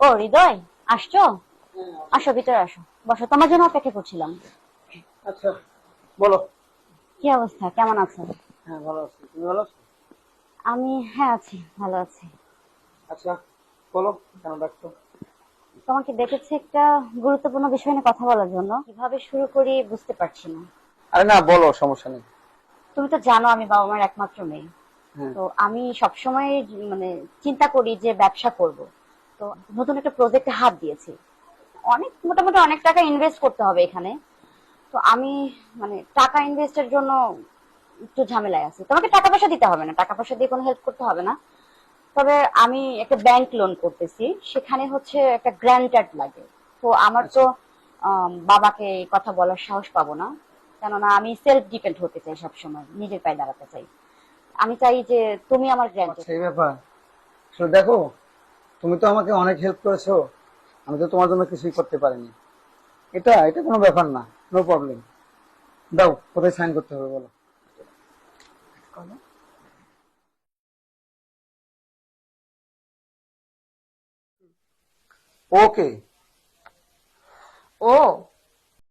ও হৃদয় আসছো? আসো ভিতরে আসো। বসো তোমার জন্য অপেক্ষা করছিলাম। আচ্ছা বলো। কি অবস্থা? কেমন আছো? হ্যাঁ ভালো আছি। তুমি ভালো আছো? আমি হ্যাঁ আছি ভালো আছি। আচ্ছা বলো কেন ডাকছো? তোমাকে দেখেছি একটা গুরুত্বপূর্ণ বিষয় নিয়ে কথা বলার জন্য। কীভাবে শুরু করি বুঝতে পারছি না। আরে না বলো সমস্যা নেই। তুমি তো জানো আমি বাবা মার একমাত্র মেয়ে। হ্যাঁ। তো আমি সবসময় মানে চিন্তা করি যে ব্যবসা করব। তো নতুন একটা প্রজেক্টে হাত দিয়েছি। অনেক মোটামুটি অনেক টাকা ইনভেস্ট করতে হবে এখানে। তো আমি মানে টাকা ইনভেস্টের জন্য একটু ঝামেলায় আছি। তোমাকে টাকা পয়সা দিতে হবে না টাকা পয়সা দিয়ে কোনো হেল্প করতে হবে না। তবে আমি একটা ব্যাংক লোন করতেছি সেখানে হচ্ছে একটা গ্র্যান্টার লাগে। তো আমার তো আম, বাবাকে এই কথা বলার সাহস পাবো না। কেননা আমি সেলফ ডিপেন্ড হতে চাই সবসময় নিজের পায়ে দাঁড়াতে চাই। আমি চাই যে তুমি আমার গ্র্যান্টার সেই ব্যাপার। দেখো তুমি তো আমাকে অনেক হেল্প করেছ। আমি তো তোমার জন্য কিছুই করতে পারিনি। এটা এটা কোনো ব্যাপার না নো প্রবলেম দাও কোথায় সাইন করতে হবে, বলো। ওকে ও